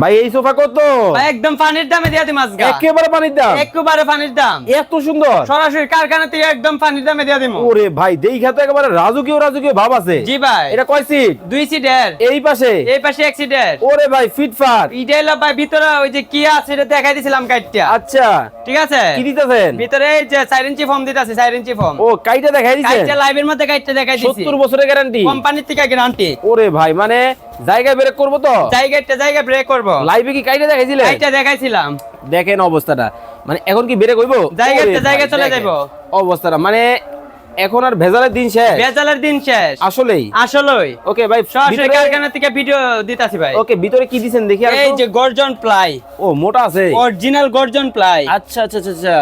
ভাই এই সোফা কত? একদম পানির দামে দিয়ে দিম আজকে। একেবারে পানির দাম? একেবারে পানির দাম। এত সুন্দর? সরাসরি কারখানা থেকে একদম পানির দামে দিয়ে দিম। ওরে ভাই দেখা তো একেবারে রাজকীয় রাজকীয় ভাব আছে। জি ভাই। এটা কয় সিট দুই সিটের এই পাশে? এই পাশে এক সিটের ওরে ভাই ফিটফাট হলো ভাই ভিতরে ওই যে কি আছে এটা দেখাই দিছিলাম কাইটটা। আচ্ছা। ঠিক আছে? কি দিতেছেন? ভিতরে এই যে চার ইঞ্চি ফর্ম দিতেছে চার ইঞ্চি ফর্ম ও কাইটা দেখাই দিছেন? কাইটটা লাইভের মধ্যে কাইটটা দেখাই দিছি। 70 বছরের গ্যারান্টি কোম্পানির থেকে গ্যারান্টি ওরে ভাই মানে জায়গা ব্রেক করব তো? জায়গাটা জায়গা ব্রেক করব। লাইভে কি কাইটা দেখাইছিলে? কাইটা দেখাইছিলাম। দেখেন অবস্থাটা। মানে এখন কি ব্রেক হইবো? জায়গাতে জায়গা চলে। যাইবো। অবস্থাটা। মানে এখন আর ভেজালের দিন শেষ? বেজালের দিন শেষ। আসলেই? আসলেই। ওকে ভাই সরাসরি কারখানা থেকে ভিডিও দিতাছি ভাই। ওকে ভিতরে কি দিছেন দেখি আর এই যে গর্জন প্লাই। ও মোটা আছে। অরিজিনাল গর্জন প্লাই। আচ্ছা আচ্ছা আচ্ছা আচ্ছা।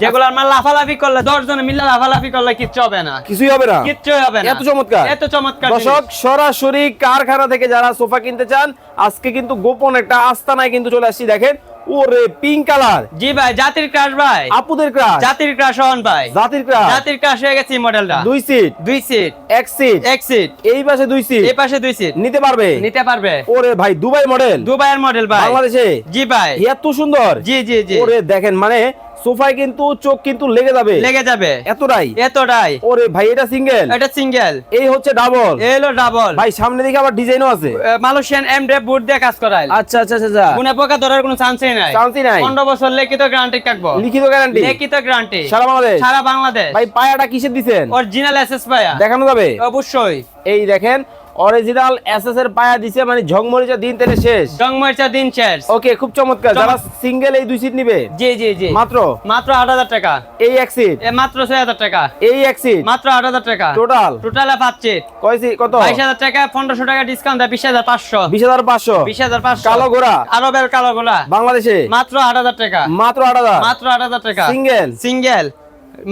যেগুলো আমরা লাফালাফি করলে দশ জনে মিলে লাফালাফি করলে কিচ্ছু হবে না। কিছুই হবে না? কিচ্ছু হবে না। এত চমৎকার। এত চমৎকার দর্শক সরাসরি কারখানা থেকে যারা সোফা কিনতে চান আজকে কিন্তু গোপন একটা আস্তানায় কিন্তু চলে আসছি দেখেন। ওরে পিঙ্ক কালার জি ভাই জাতির ক্রাশ ভাই। আপুদের ক্রাশ জাতির ক্রাশ হন ভাই। জাতির ক্রাশ জাতির ক্রাশ হয়ে গেছে মডেলটা দুই সিট দুই সিট এক সিট এক সিট এই পাশে দুই সিট এই পাশে দুই সিট নিতে পারবে? নিতে পারবে। ওরে ভাই দুবাই মডেল দুবাইয়ের মডেল ভাই। বাংলাদেশে? জি ভাই। এত সুন্দর। জি জি জি। ওরে দেখেন মানে সোফায় কিন্তু চোখ কিন্তু লেগে যাবে। লেগে যাবে। এতটাই? এতটাই। ওরে ভাই এটা সিঙ্গেল এটা সিঙ্গেল এই হচ্ছে ডাবল এ হলো ডাবল ভাই সামনে দিকে আবার ডিজাইনও আছে। মালয়েশিয়ান এম ডে বুট দিয়ে কাজ করাইল আচ্ছা আচ্ছা আচ্ছা আচ্ছা। পোকা ধরার কোনো চান্সই নাই। চান্সই নাই। পনেরো বছর লিখিত গ্যারান্টি থাকব। লিখিত গ্যারান্টি লিখিত গ্যারান্টি সারা বাংলাদেশ? সারা বাংলাদেশ। ভাই পায়াটা কিসের দিছেন? অরিজিনাল এসএস পায়া। দেখানো যাবে? অবশ্যই। এই দেখেন অরিজিনাল এসএস এর পায়া দিছে মানে ঝংমরিচা দিন তেলে শেষ। জংমরচা দিন শেষ। ওকে খুব চমৎকার। যারা সিঙ্গেল এই দুই সিট নিবে? জি জি জি। মাত্র? মাত্র আট হাজার টাকা। এই এক সিট এ মাত্র ছয় হাজার টাকা। এই এক সিট মাত্র আট হাজার টাকা। টোটাল টোটালে পাচ্ছি। কয় সিট কত? বাইশ হাজার টাকা পনেরোশো টাকা ডিসকাউন্ট দেয় বিশ হাজার পাঁচশো। বিশ হাজার পাঁচশো। বিশ হাজার পাঁচশো। কালো ঘোড়া? আরবের কালো গোলা বাংলাদেশে? মাত্র আট হাজার টাকা। মাত্র আট হাজার? মাত্র আট হাজার টাকা। সিঙ্গেল সিঙ্গেল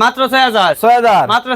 মাত্র মাত্র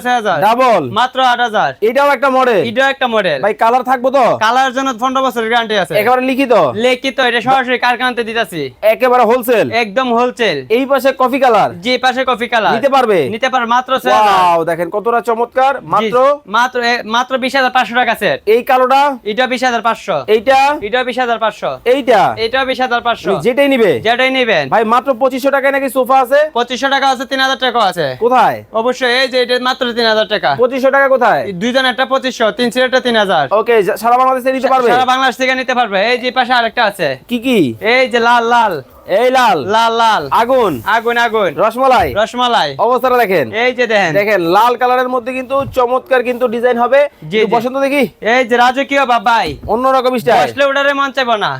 ডাবল মাত্র আট হাজার। এটাও একটা মডেল এটাও একটা মডেল ভাই কালার থাকব তো? কালার জন্য পনেরো বছরের গ্যারান্টি আছে। একেবারে লিখিত? লিখিত এটা সরাসরি কারখানাতে দিতেছি। একেবারে হোলসেল একদম হোলসেল এই পাশে কফি কালার যে পাশে কফি কালার নিতে পারবে? নিতে পারবে মাত্র ছয় হাজার। ওয়াও দেখেন কতটা চমৎকার। মাত্র? মাত্র মাত্র বিশ হাজার পাঁচশো টাকা সেট এই কালোটা? এটা বিশ হাজার পাঁচশো। এইটা? এটাও বিশ হাজার পাঁচশো। এইটা? এটাও বিশ হাজার পাঁচশো। যেটাই নিবে? যেটাই নেবেন। ভাই মাত্র পঁচিশশো টাকায় নাকি সোফা আছে? পঁচিশশো টাকা আছে তিন হাজার টাকা আছে। কোথায়? অবশ্যই এই যে এটা মাত্র তিন হাজার টাকা। পঁচিশশো টাকা কোথায়? দুইজন একটা তিন সিলেটটা ওকে সারা বাংলাদেশে নিতে পারবে? সারা বাংলাদেশ থেকে নিতে পারবে। এই যে পাশে আরেকটা আছে। কি কি? এই যে লাল লাল। এই লাল। লাল লাল। আগুন। আগুন আগুন। রসমালাই। রসমালাই। অবস্থাটা দেখেন। এই যে দেখেন। দেখেন লাল কালারের মধ্যে কিন্তু চমৎকার কিন্তু ডিজাইন হবে। বসন্ত দেখি। এই যে রাজকীয় বাবাই অন্যরকম স্টাইল বসলে ওটারে মন চাইব না।